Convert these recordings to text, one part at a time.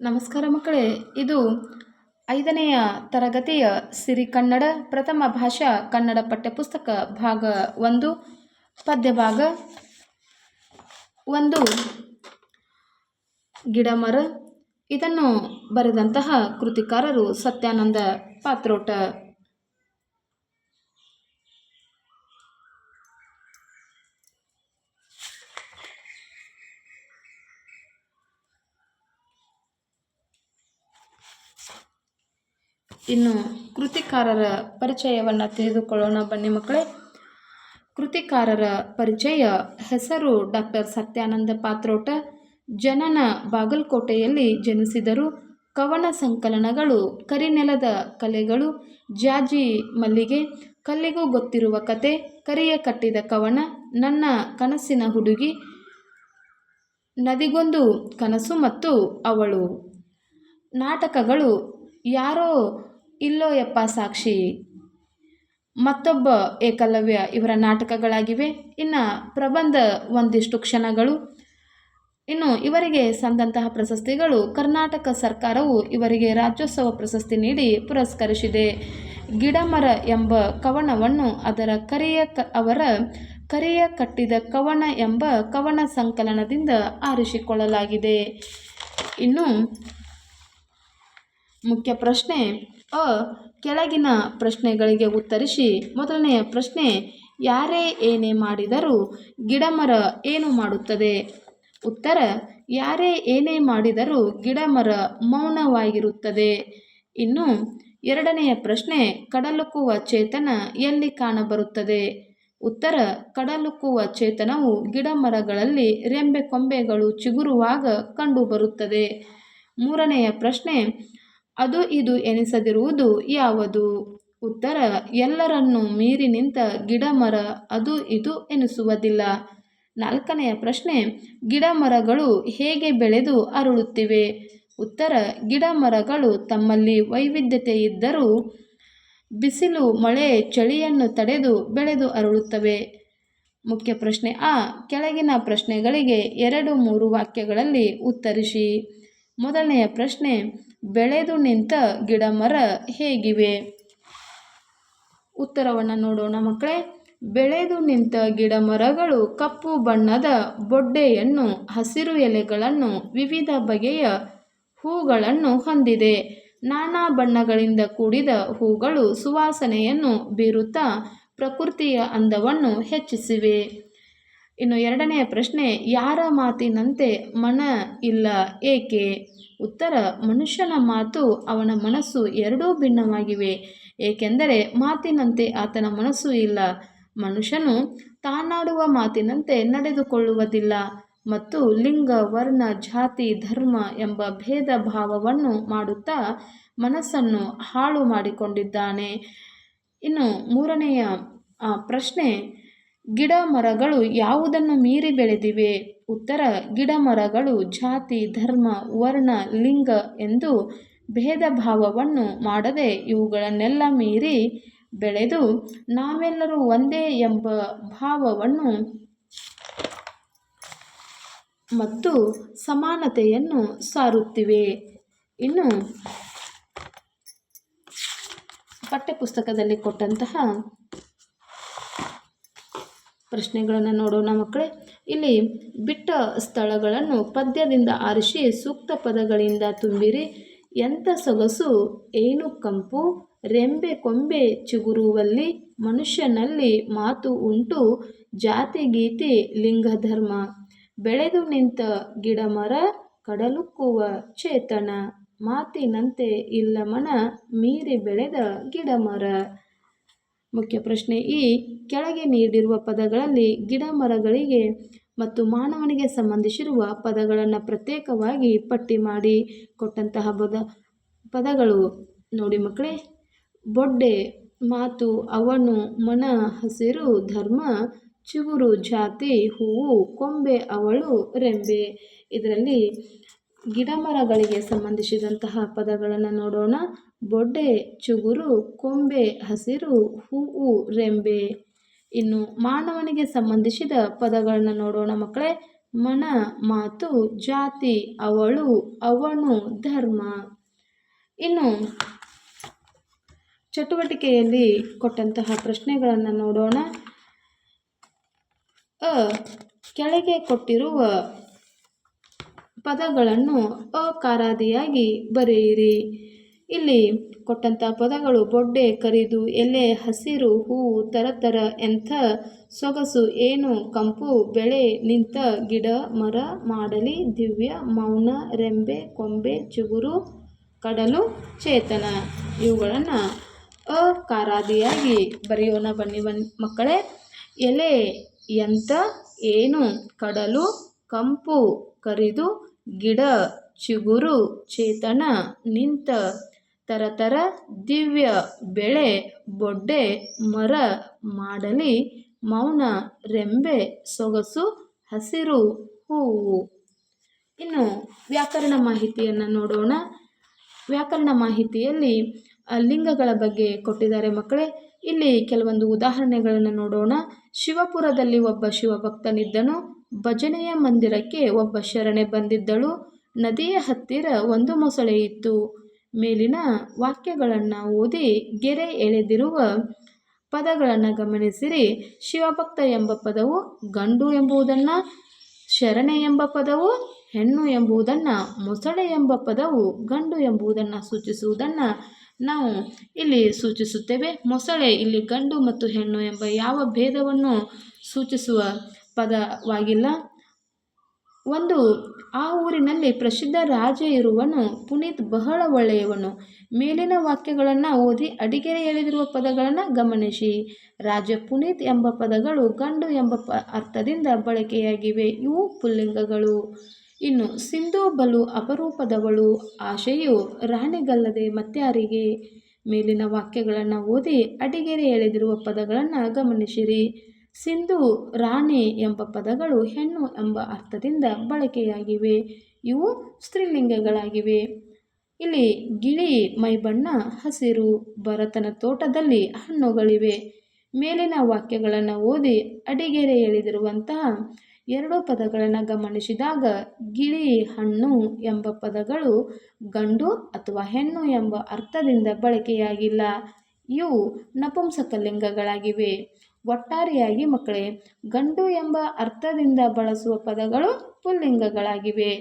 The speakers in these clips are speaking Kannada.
ನಮಸ್ಕಾರ ಮಕ್ಕಳೇ, ಇದು ಐದನೆಯ ತರಗತಿಯ ಸಿರಿ ಕನ್ನಡ, ಪ್ರಥಮ ಭಾಷಾ ಕನ್ನಡ ಪಠ್ಯಪುಸ್ತಕ ಭಾಗ ಒಂದು ಪದ್ಯ ಭಾಗ ಒಂದು. ಗಿಡಮರ, ಇದನ್ನು ಬರೆದಂತಹ ಕೃತಿಕಾರರು ಸತ್ಯಾನಂದ ಪಾತ್ರೋಟ. ಇನ್ನು ಕೃತಿಕಾರರ ಪರಿಚಯವನ್ನು ತಿಳಿದುಕೊಳ್ಳೋಣ ಬನ್ನಿ ಮಕ್ಕಳೇ. ಕೃತಿಕಾರರ ಪರಿಚಯ ಹೆಸರು ಡಾಕ್ಟರ್ ಸತ್ಯಾನಂದ ಪಾತ್ರೋಟ. ಜನನ ಬಾಗಲಕೋಟೆಯಲ್ಲಿ ಜನಿಸಿದರು. ಕವನ ಸಂಕಲನಗಳು, ಕರಿನೆಲದ ಕಲೆಗಳು, ಜಾಜಿ ಮಲ್ಲಿಗೆ, ಕಲ್ಲಿಗೂ ಗೊತ್ತಿರುವ ಕತೆ, ಕರಿಯ ಕಟ್ಟಿದ ಕವನ, ನನ್ನ ಕನಸಿನ ಹುಡುಗಿ, ನದಿಗೊಂದು ಕನಸು ಮತ್ತು ಅವಳು. ನಾಟಕಗಳು, ಯಾರೋ ಇಲ್ಲೋ ಯಪ್ಪ ಸಾಕ್ಷಿ. ಮತ್ತೊಬ್ಬ ಏಕಲವ್ಯ ಇವರ ನಾಟಕಗಳಾಗಿವೆ. ಇನ್ನು ಪ್ರಬಂಧ ಒಂದಿಷ್ಟು ಕ್ಷಣಗಳು. ಇನ್ನು ಇವರಿಗೆ ಸಂದಂತಹ ಪ್ರಶಸ್ತಿಗಳು ಕರ್ನಾಟಕ ಸರ್ಕಾರವು ಇವರಿಗೆ ರಾಜ್ಯೋತ್ಸವ ಪ್ರಶಸ್ತಿ ನೀಡಿ ಪುರಸ್ಕರಿಸಿದೆ. ಗಿಡಮರ ಎಂಬ ಕವನವನ್ನು ಅದರ ಕರಿಯ ಕ, ಅವರ ಕರಿಯ ಕಟ್ಟಿದ ಕವನ ಎಂಬ ಕವನ ಸಂಕಲನದಿಂದ ಆರಿಸಿಕೊಳ್ಳಲಾಗಿದೆ. ಇನ್ನು ಮುಖ್ಯ ಪ್ರಶ್ನೆ ಅ. ಕೆಳಗಿನ ಪ್ರಶ್ನೆಗಳಿಗೆ ಉತ್ತರಿಸಿ ಮೊದಲನೆಯ ಪ್ರಶ್ನೆ, ಯಾರೇ ಏನೇ ಮಾಡಿದರೂ ಗಿಡಮರ ಏನು ಮಾಡುತ್ತದೆ? ಉತ್ತರ, ಯಾರೇ ಏನೇ ಮಾಡಿದರೂ ಗಿಡಮರ ಮೌನವಾಗಿರುತ್ತದೆ. ಇನ್ನು ಎರಡನೆಯ ಪ್ರಶ್ನೆ, ಕಡಲುಕುವ ಚೇತನ ಎಲ್ಲಿ ಕಾಣಬರುತ್ತದೆ? ಉತ್ತರ, ಕಡಲುಕುವ ಚೇತನವು ಗಿಡಮರಗಳಲ್ಲಿ ರೆಂಬೆ ಕೊಂಬೆಗಳು ಚಿಗುರುವಾಗ ಕಂಡುಬರುತ್ತದೆ. ಮೂರನೆಯ ಪ್ರಶ್ನೆ ಅದು ಇದು ಎನಿಸದಿರುವುದು ಯಾವುದು? ಉತ್ತರ, ಎಲ್ಲರನ್ನೂ ಮೀರಿ ನಿಂತ ಗಿಡಮರ ಅದು ಇದು ಎನಿಸುವುದಿಲ್ಲ. ನಾಲ್ಕನೆಯ ಪ್ರಶ್ನೆ, ಗಿಡಮರಗಳು ಹೇಗೆ ಬೆಳೆದು ಅರಳುತ್ತಿವೆ? ಉತ್ತರ, ಗಿಡಮರಗಳು ತಮ್ಮಲ್ಲಿ ವೈವಿಧ್ಯತೆ ಇದ್ದರೂ ಬಿಸಿಲು, ಮಳೆ, ಚಳಿಯನ್ನು ತಡೆದು ಬೆಳೆದು ಅರಳುತ್ತವೆ. ಮುಖ್ಯ ಪ್ರಶ್ನೆ ಆ, ಕೆಳಗಿನ ಪ್ರಶ್ನೆಗಳಿಗೆ ಎರಡು ಮೂರು ವಾಕ್ಯಗಳಲ್ಲಿ ಉತ್ತರಿಸಿ. ಮೊದಲನೆಯ ಪ್ರಶ್ನೆ, ಬೆಳೆದು ನಿಂತ ಗಿಡ ಮರ ಹೇಗಿವೆ? ಉತ್ತರವನ್ನು ನೋಡೋಣ ಮಕ್ಕಳೇ. ಬೆಳೆದು ನಿಂತ ಗಿಡ ಮರಗಳು ಕಪ್ಪು ಬಣ್ಣದ ಬೊಡ್ಡೆಯನ್ನು, ಹಸಿರು ಎಲೆಗಳನ್ನು, ವಿವಿಧ ಬಗೆಯ ಹೂಗಳನ್ನು ಹೊಂದಿದೆ. ನಾನಾ ಬಣ್ಣಗಳಿಂದ ಕೂಡಿದ ಹೂಗಳು ಸುವಾಸನೆಯನ್ನು ಬೀರುತ್ತಾ ಪ್ರಕೃತಿಯ ಅಂದವನ್ನು ಹೆಚ್ಚಿಸಿವೆ. ಇನ್ನು ಎರಡನೆಯ ಪ್ರಶ್ನೆ, ಯಾರ ಮಾತಿನಂತೆ ಮನ ಇಲ್ಲ, ಏಕೆ? ಉತ್ತರ, ಮನುಷ್ಯನ ಮಾತು ಅವನ ಮನಸ್ಸು ಎರಡೂ ಭಿನ್ನವಾಗಿವೆ. ಏಕೆಂದರೆ ಮಾತಿನಂತೆ ಆತನ ಮನಸ್ಸು ಇಲ್ಲ. ಮನುಷ್ಯನು ತಾನಾಡುವ ಮಾತಿನಂತೆ ನಡೆದುಕೊಳ್ಳುವುದಿಲ್ಲ ಮತ್ತು ಲಿಂಗ, ವರ್ಣ, ಜಾತಿ, ಧರ್ಮ ಎಂಬ ಭೇದ ಭಾವವನ್ನು ಮಾಡುತ್ತಾ ಮನಸ್ಸನ್ನು ಹಾಳು ಮಾಡಿಕೊಂಡಿದ್ದಾನೆ. ಇನ್ನು ಮೂರನೆಯ ಪ್ರಶ್ನೆ ಗಿಡ ಮರಗಳು ಯಾವುದನ್ನು ಮೀರಿ ಬೆಳೆದಿವೆ? ಉತ್ತರ ಗಿಡ ಮರಗಳು ಜಾತಿ, ಧರ್ಮ, ವರ್ಣ, ಲಿಂಗ ಎಂದು ಭೇದ ಭಾವವನ್ನು ಮಾಡದೆ ಇವುಗಳನ್ನೆಲ್ಲ ಮೀರಿ ಬೆಳೆದು ನಾವೆಲ್ಲರೂ ಒಂದೇ ಎಂಬ ಭಾವವನ್ನು ಮತ್ತು ಸಮಾನತೆಯನ್ನು ಸಾರುತ್ತಿವೆ. ಇನ್ನು ಪಠ್ಯಪುಸ್ತಕದಲ್ಲಿ ಕೊಟ್ಟಂತಹ ಪ್ರಶ್ನೆಗಳನ್ನು ನೋಡೋಣ ಮಕ್ಕಳೇ. ಇಲ್ಲಿ ಬಿಟ್ಟ ಸ್ಥಳಗಳನ್ನು ಪದ್ಯದಿಂದ ಆರಿಸಿ ಸೂಕ್ತ ಪದಗಳಿಂದ ತುಂಬಿರಿ. ಎಂಥ ಸೊಗಸು, ಏನು ಕಂಪು, ರೆಂಬೆ ಕೊಂಬೆ ಚಿಗುರುವಲ್ಲಿ ಮನುಷ್ಯನಲ್ಲಿ ಮಾತು ಉಂಟು, ಜಾತಿ ಗೀತಿ ಲಿಂಗಧರ್ಮ, ಬೆಳೆದು ನಿಂತ ಗಿಡಮರ, ಕಡಲುಕ್ಕುವ ಚೇತನ, ಮಾತಿನಂತೆ ಇಲ್ಲ ಮನ ಮೀರಿ ಬೆಳೆದ ಗಿಡಮರ. ಮುಖ್ಯ ಪ್ರಶ್ನೆ ಈ. ಕೆಳಗೆ ನೀಡಿರುವ ಪದಗಳಲ್ಲಿ ಗಿಡ ಮರಗಳಿಗೆ ಮತ್ತು ಮಾನವನಿಗೆ ಸಂಬಂಧಿಸಿರುವ ಪದಗಳನ್ನು ಪ್ರತ್ಯೇಕವಾಗಿ ಪಟ್ಟಿ ಮಾಡಿ ಕೊಟ್ಟಂತಹ ಪದ, ಪದಗಳು. ನೋಡಿ ಮಕ್ಕಳೇ, ಬೊಡ್ಡೆ, ಮಾತು, ಅವನು, ಮನ, ಹಸಿರು, ಧರ್ಮ, ಚಿಗುರು, ಜಾತಿ, ಹೂವು, ಕೊಂಬೆ, ಅವಳು, ರೆಂಬೆ. ಇದರಲ್ಲಿ ಗಿಡಮರಗಳಿಗೆ ಸಂಬಂಧಿಸಿದಂತಹ ಪದಗಳನ್ನು ನೋಡೋಣ. ಬೊಡ್ಡೆ, ಚುಗುರು, ಕೊಂಬೆ, ಹಸಿರು, ಹೂವು, ರೆಂಬೆ. ಇನ್ನು ಮಾನವನಿಗೆ ಸಂಬಂಧಿಸಿದ ಪದಗಳನ್ನು ನೋಡೋಣ ಮಕ್ಕಳೇ. ಮನ, ಮಾತು, ಜಾತಿ, ಅವಳು, ಅವನು, ಧರ್ಮ. ಇನ್ನು ಚಟುವಟಿಕೆಯಲ್ಲಿ ಕೊಟ್ಟಂತಹ ಪ್ರಶ್ನೆಗಳನ್ನು ನೋಡೋಣ. ಅ, ಕೆಳಗೆ ಕೊಟ್ಟಿರುವ ಪದಗಳನ್ನು ಅಕಾರಾದಿಯಾಗಿ ಬರೆಯಿರಿ. ಇಲ್ಲಿ ಕೊಟ್ಟಂಥ ಪದಗಳು ಬೊಡ್ಡೆ, ಕರಿದು, ಎಲೆ, ಹಸಿರು, ಹೂವು, ತರತರ, ಎಂಥ, ಸೊಗಸು, ಏನು, ಕಂಪು, ಬೆಳೆ, ನಿಂತ, ಗಿಡ, ಮರ, ಮಾಡಲಿ, ದಿವ್ಯ, ಮೌನ, ರೆಂಬೆ, ಕೊಂಬೆ, ಚಿಗುರು, ಕಡಲು, ಚೇತನ. ಇವುಗಳನ್ನು ಅಕಾರಾದಿಯಾಗಿ ಬರೆಯೋಣ ಬನ್ನಿ ಬನ್ನಿ ಮಕ್ಕಳೇ. ಎಲೆ, ಎಂಥ, ಏನು, ಕಡಲು, ಕಂಪು, ಕರಿದು, ಗಿಡ, ಚಿಗುರು, ಚೇತನ, ನಿಂತ ತರತರ ದಿವ್ಯ ಬೆಳೆ, ಬೊಡ್ಡೆ, ಮರ ಮಾಡಲಿ, ಮೌನ, ರೆಂಬೆ, ಸೊಗಸು, ಹಸಿರು, ಹೂವು. ಇನ್ನು ವ್ಯಾಕರಣ ಮಾಹಿತಿಯನ್ನು ನೋಡೋಣ. ವ್ಯಾಕರಣ ಮಾಹಿತಿಯಲ್ಲಿ ಲಿಂಗಗಳ ಬಗ್ಗೆ ಕೊಟ್ಟಿದ್ದಾರೆ ಮಕ್ಕಳೇ. ಇಲ್ಲಿ ಕೆಲವೊಂದು ಉದಾಹರಣೆಗಳನ್ನು ನೋಡೋಣ. ಶಿವಪುರದಲ್ಲಿ ಒಬ್ಬ ಶಿವಭಕ್ತನಿದ್ದನು. ಭಜನೆಯ ಮಂದಿರಕ್ಕೆ ಒಬ್ಬ ಶರಣೆ ಬಂದಿದ್ದಳು. ನದಿಯ ಹತ್ತಿರ ಒಂದು ಮೊಸಳೆ ಇತ್ತು. ಮೇಲಿನ ವಾಕ್ಯಗಳನ್ನು ಓದಿ ಗೆರೆ ಎಳೆದಿರುವ ಪದಗಳನ್ನು ಗಮನಿಸಿರಿ. ಶಿವಭಕ್ತ ಎಂಬ ಪದವು ಗಂಡು ಎಂಬುದನ್ನು, ಶರಣೆ ಎಂಬ ಪದವು ಹೆಣ್ಣು ಎಂಬುದನ್ನು, ಮೊಸಳೆ ಎಂಬ ಪದವು ಗಂಡು ಎಂಬುದನ್ನು ಸೂಚಿಸುವುದನ್ನು ನಾವು ಇಲ್ಲಿ ಸೂಚಿಸುತ್ತೇವೆ. ಮೊಸಳೆ ಇಲ್ಲಿ ಗಂಡು ಮತ್ತು ಹೆಣ್ಣು ಎಂಬ ಯಾವ ಭೇದವನ್ನು ಸೂಚಿಸುವ ಪದವಾಗಿಲ್ಲ. ಒಂದು, ಆ ಊರಿನಲ್ಲಿ ಪ್ರಸಿದ್ಧ ರಾಜ ಇರುವನು ಪುನೀತ್ ಬಹಳ ಒಳ್ಳೆಯವನು. ಮೇಲಿನ ವಾಕ್ಯಗಳನ್ನು ಓದಿ ಅಡಿಗೆರೆ ಎಳೆದಿರುವ ಪದಗಳನ್ನು ಗಮನಿಸಿ. ರಾಜ ಪುನೀತ್ ಎಂಬ ಪದಗಳು ಗಂಡು ಎಂಬ ಪ ಅರ್ಥದಿಂದ ಬಳಕೆಯಾಗಿವೆ. ಇವು ಪುಲ್ಲಿಂಗಗಳು. ಇನ್ನು, ಸಿಂಧು ಬಲು ಅಪರೂಪದವಳು. ಆಶೆಯು ರಾಣಿಗಲ್ಲದೆ ಮತ್ತಾರಿಗೆ. ಮೇಲಿನ ವಾಕ್ಯಗಳನ್ನು ಓದಿ ಅಡಿಗೆರೆ ಎಳೆದಿರುವ ಪದಗಳನ್ನು ಗಮನಿಸಿರಿ. ಸಿಂಧು, ರಾಣಿ ಎಂಬ ಪದಗಳು ಹೆಣ್ಣು ಎಂಬ ಅರ್ಥದಿಂದ ಬಳಕೆಯಾಗಿವೆ. ಇವು ಸ್ತ್ರೀಲಿಂಗಗಳಾಗಿವೆ. ಇಲ್ಲಿ ಗಿಳಿ, ಮೈಬಣ್ಣ, ಹಸಿರು, ಭರತನ ತೋಟದಲ್ಲಿ ಹಣ್ಣುಗಳಿವೆ. ಮೇಲಿನ ವಾಕ್ಯಗಳನ್ನು ಓದಿ ಅಡಿಗೆರೆ ಎಳೆದಿರುವಂತಹ ಎರಡು ಪದಗಳನ್ನು ಗಮನಿಸಿದಾಗ ಗಿಳಿ, ಹಣ್ಣು ಎಂಬ ಪದಗಳು ಗಂಡು ಅಥವಾ ಹೆಣ್ಣು ಎಂಬ ಅರ್ಥದಿಂದ ಬಳಕೆಯಾಗಿಲ್ಲ. ಇವು ನಪುಂಸಕಲಿಂಗಗಳಾಗಿವೆ. ಒಟ್ಟಾರೆಯಾಗಿ ಮಕ್ಕಳೇ, ಗಂಡು ಎಂಬ ಅರ್ಥದಿಂದ ಬಳಸುವ ಪದಗಳು ಪುಲ್ಲಿಂಗಗಳಾಗಿವೆ.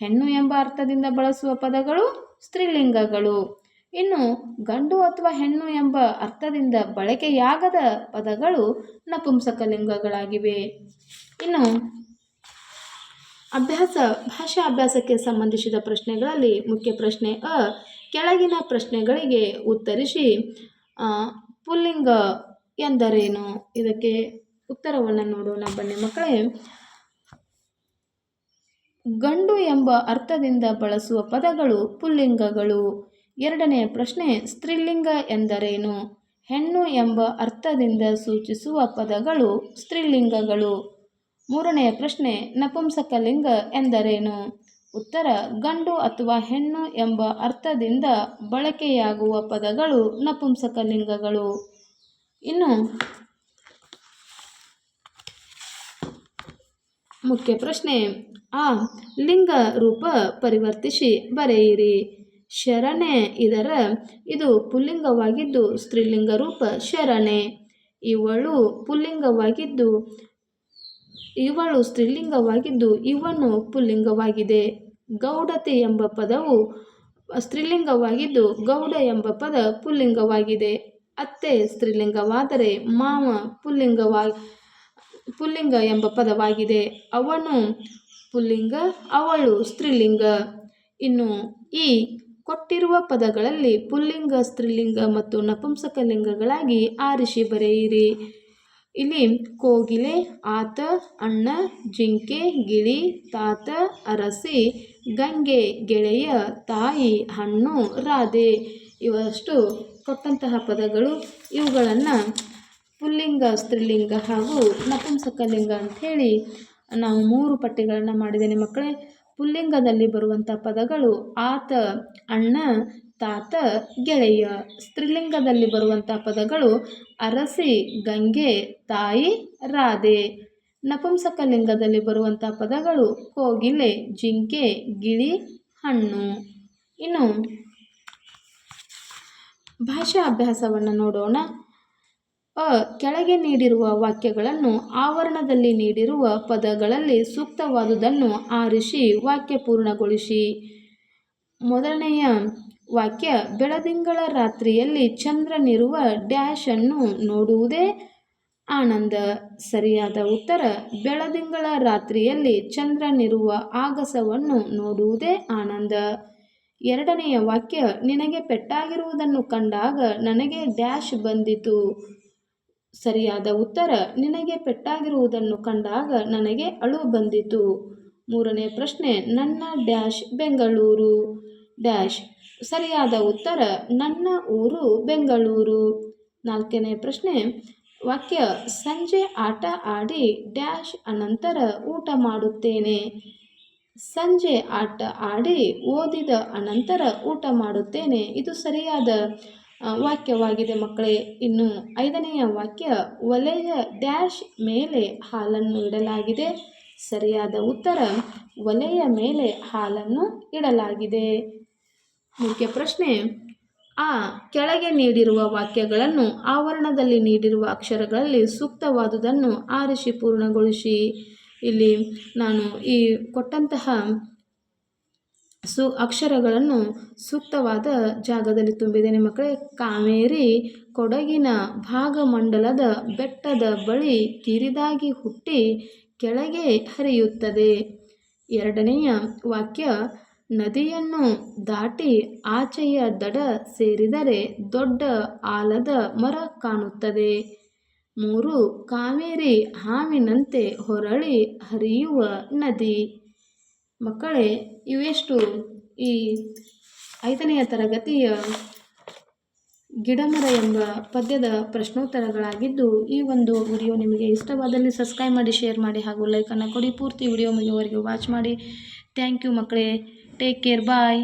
ಹೆಣ್ಣು ಎಂಬ ಅರ್ಥದಿಂದ ಬಳಸುವ ಪದಗಳು ಸ್ತ್ರೀಲಿಂಗಗಳು. ಇನ್ನು ಗಂಡು ಅಥವಾ ಹೆಣ್ಣು ಎಂಬ ಅರ್ಥದಿಂದ ಬಳಕೆಯಾಗದ ಪದಗಳು ನಪುಂಸಕಲಿಂಗಗಳಾಗಿವೆ. ಇನ್ನು ಅಭ್ಯಾಸ, ಭಾಷಾ ಅಭ್ಯಾಸಕ್ಕೆ ಸಂಬಂಧಿಸಿದ ಪ್ರಶ್ನೆಗಳಲ್ಲಿ ಮುಖ್ಯ ಪ್ರಶ್ನೆ ಅ, ಕೆಳಗಿನ ಪ್ರಶ್ನೆಗಳಿಗೆ ಉತ್ತರಿಸಿ ಪುಲ್ಲಿಂಗ ಎಂದರೇನು? ಇದಕ್ಕೆ ಉತ್ತರವನ್ನು ನೋಡೋಣ, ಬನ್ನಿ ಮಕ್ಕಳೇ. ಗಂಡು ಎಂಬ ಅರ್ಥದಿಂದ ಬಳಸುವ ಪದಗಳು ಪುಲ್ಲಿಂಗಗಳು. ಎರಡನೆಯ ಪ್ರಶ್ನೆ, ಸ್ತ್ರೀಲಿಂಗ ಎಂದರೇನು? ಹೆಣ್ಣು ಎಂಬ ಅರ್ಥದಿಂದ ಸೂಚಿಸುವ ಪದಗಳು ಸ್ತ್ರೀಲಿಂಗಗಳು. ಮೂರನೆಯ ಪ್ರಶ್ನೆ ನಪುಂಸಕಲಿಂಗ ಎಂದರೇನು? ಉತ್ತರ, ಗಂಡು ಅಥವಾ ಹೆಣ್ಣು ಎಂಬ ಅರ್ಥದಿಂದ ಬಳಕೆಯಾಗುವ ಪದಗಳು ನಪುಂಸಕಲಿಂಗಗಳು ಇನ್ನು ಮುಖ್ಯ ಪ್ರಶ್ನೆ, ಆ, ಲಿಂಗ ರೂಪ ಪರಿವರ್ತಿಸಿ ಬರೆಯಿರಿ. ಶರಣೆ, ಇದರ, ಇದು ಪುಲ್ಲಿಂಗವಾಗಿದ್ದು ಸ್ತ್ರೀಲಿಂಗ ರೂಪ ಶರಣೆ. ಇವಳು ಪುಲ್ಲಿಂಗವಾಗಿದ್ದು, ಇವಳು ಸ್ತ್ರೀಲಿಂಗವಾಗಿದ್ದು, ಇವನು ಪುಲ್ಲಿಂಗವಾಗಿದೆ. ಗೌಡತೆ ಎಂಬ ಪದವು ಸ್ತ್ರೀಲಿಂಗವಾಗಿದ್ದು, ಗೌಡ ಎಂಬ ಪದ ಪುಲ್ಲಿಂಗವಾಗಿದೆ. ಅತ್ತೆ ಸ್ತ್ರೀಲಿಂಗವಾದರೆ ಮಾವ ಪುಲ್ಲಿಂಗವಾ ಪುಲ್ಲಿಂಗ ಎಂಬ ಪದವಾಗಿದೆ. ಅವನು ಪುಲ್ಲಿಂಗ, ಅವಳು ಸ್ತ್ರೀಲಿಂಗ. ಇನ್ನು ಈ ಕೊಟ್ಟಿರುವ ಪದಗಳಲ್ಲಿ ಪುಲ್ಲಿಂಗ, ಸ್ತ್ರೀಲಿಂಗ ಮತ್ತು ನಪುಂಸಕಲಿಂಗಗಳಾಗಿ ಆರಿಸಿ ಬರೆಯಿರಿ. ಇಲ್ಲಿ ಕೋಗಿಲೆ, ಆತ, ಅಣ್ಣ, ಜಿಂಕೆ, ಗಿಳಿ, ತಾತ, ಅರಸಿ, ಗಂಗೆ, ಗೆಳೆಯ, ತಾಯಿ, ಹಣ್ಣು, ರಾಧೆ. ಇವಷ್ಟು ಕೊಟ್ಟಂತಹ ಪದಗಳು ಇವುಗಳನ್ನು ಪುಲ್ಲಿಂಗ, ಸ್ತ್ರೀಲಿಂಗ ಹಾಗೂ ನಪುಂಸಕಲಿಂಗ ಅಂಥೇಳಿ ನಾವು ಮೂರು ಪಟ್ಟಿಗಳನ್ನು ಮಾಡಿದ್ದೇನೆ ಮಕ್ಕಳೇ. ಪುಲ್ಲಿಂಗದಲ್ಲಿ ಬರುವಂಥ ಪದಗಳು ಆತ, ಅಣ್ಣ, ತಾತ, ಗೆಳೆಯ. ಸ್ತ್ರೀಲಿಂಗದಲ್ಲಿ ಬರುವಂಥ ಪದಗಳು ಅರಸಿ, ಗಂಗೆ, ತಾಯಿ, ರಾಧೆ. ನಪುಂಸಕಲಿಂಗದಲ್ಲಿ ಬರುವಂಥ ಪದಗಳು ಕೋಗಿಲೆ, ಜಿಂಕೆ, ಗಿಳಿ, ಹಣ್ಣು. ಇನ್ನು ಭಾಷಾ ಅಭ್ಯಾಸವನ್ನು ನೋಡೋಣ. ಅ, ಕೆಳಗೆ ನೀಡಿರುವ ವಾಕ್ಯಗಳನ್ನು ಆವರಣದಲ್ಲಿ ನೀಡಿರುವ ಪದಗಳಲ್ಲಿ ಸೂಕ್ತವಾದುದನ್ನು ಆರಿಸಿ ವಾಕ್ಯ ಪೂರ್ಣಗೊಳಿಸಿ. ಮೊದಲನೆಯ ವಾಕ್ಯ, ಬೆಳದಿಂಗಳ ರಾತ್ರಿಯಲ್ಲಿ ಚಂದ್ರನಿರುವ ಡ್ಯಾಶ್ ಅನ್ನು ನೋಡುವುದೇ ಆನಂದ. ಸರಿಯಾದ ಉತ್ತರ, ಬೆಳದಿಂಗಳ ರಾತ್ರಿಯಲ್ಲಿ ಚಂದ್ರನಿರುವ ಆಗಸವನ್ನು ನೋಡುವುದೇ ಆನಂದ. ಎರಡನೆಯ ವಾಕ್ಯ, ನಿನಗೆ ಪೆಟ್ಟಾಗಿರುವುದನ್ನು ಕಂಡಾಗ ನನಗೆ ಡ್ಯಾಶ್ ಬಂದಿತು. ಸರಿಯಾದ ಉತ್ತರ, ನಿನಗೆ ಪೆಟ್ಟಾಗಿರುವುದನ್ನು ಕಂಡಾಗ ನನಗೆ ಅಳು ಬಂದಿತು. ಮೂರನೇ ಪ್ರಶ್ನೆ, ನನ್ನ ಡ್ಯಾಶ್ ಬೆಂಗಳೂರು. ಡ್ಯಾಶ್, ಸರಿಯಾದ ಉತ್ತರ, ನನ್ನ ಊರು ಬೆಂಗಳೂರು. ನಾಲ್ಕನೇ ಪ್ರಶ್ನೆ, ವಾಕ್ಯ, ಸಂಜೆ ಆಟ ಆಡಿ ಡ್ಯಾಶ್ ಅನಂತರ ಊಟ ಮಾಡುತ್ತೇನೆ. ಸಂಜೆ ಆಟ ಆಡಿ ಓದಿದ ಅನಂತರ ಊಟ ಮಾಡುತ್ತೇನೆ. ಇದು ಸರಿಯಾದ ವಾಕ್ಯವಾಗಿದೆ ಮಕ್ಕಳೇ. ಇನ್ನು ಐದನೆಯ ವಾಕ್ಯ, ಒಲೆಯ ಡ್ಯಾಶ್ ಮೇಲೆ ಹಾಲನ್ನು ಇಡಲಾಗಿದೆ. ಸರಿಯಾದ ಉತ್ತರ, ಒಲೆಯ ಮೇಲೆ ಹಾಲನ್ನು ಇಡಲಾಗಿದೆ. ಮುಖ್ಯ ಪ್ರಶ್ನೆ, ಆ, ಕೆಳಗೆ ನೀಡಿರುವ ವಾಕ್ಯಗಳನ್ನು ಆವರಣದಲ್ಲಿ ನೀಡಿರುವ ಅಕ್ಷರಗಳಲ್ಲಿ ಸೂಕ್ತವಾದುದನ್ನು ಆರಿಸಿ ಪೂರ್ಣಗೊಳಿಸಿ. ಇಲ್ಲಿ ನಾನು ಈ ಕೊಟ್ಟಂತಹ ಸು ಅಕ್ಷರಗಳನ್ನು ಸೂಕ್ತವಾದ ಜಾಗದಲ್ಲಿ ತುಂಬಿದ್ದೇನೆ ಮಕ್ಕಳೇ. ಕಾವೇರಿ ಕೊಡಗಿನ ಭಾಗಮಂಡಲದ ಬೆಟ್ಟದ ಬಳಿ ಕಿರಿದಾಗಿ ಹುಟ್ಟಿ ಕೆಳಗೆ ಹರಿಯುತ್ತದೆ. ಎರಡನೆಯ ವಾಕ್ಯ, ನದಿಯನ್ನು ದಾಟಿ ಆಚೆಯ ದಡ ಸೇರಿದರೆ ದೊಡ್ಡ ಆಲದ ಮರ ಕಾಣುತ್ತದೆ. ಮೂರು ಕಾವೇರಿ ಹಾವಿನಂತೆ ಹೊರಳಿ ಹರಿಯುವ ನದಿ. ಮಕ್ಕಳೇ, ಇವೆಷ್ಟು? ಈ ಐದನೆಯ ತರಗತಿಯ ಗಿಡಮರ ಎಂಬ ಪದ್ಯದ ಪ್ರಶ್ನೋತ್ತರಗಳಾಗಿದ್ದು, ಈ ಒಂದು ವಿಡಿಯೋ ನಿಮಗೆ ಇಷ್ಟವಾದಲ್ಲಿ ಸಬ್ಸ್ಕ್ರೈಬ್ ಮಾಡಿ, ಶೇರ್ ಮಾಡಿ ಹಾಗೂ ಲೈಕನ್ನು ಕೊಡಿ. ಪೂರ್ತಿ ವಿಡಿಯೋ ಮುಗಿಯುವವರೆಗೆ ವಾಚ್ ಮಾಡಿ. ಥ್ಯಾಂಕ್ ಯು ಮಕ್ಕಳೇ. Take care. ಬಾಯ್.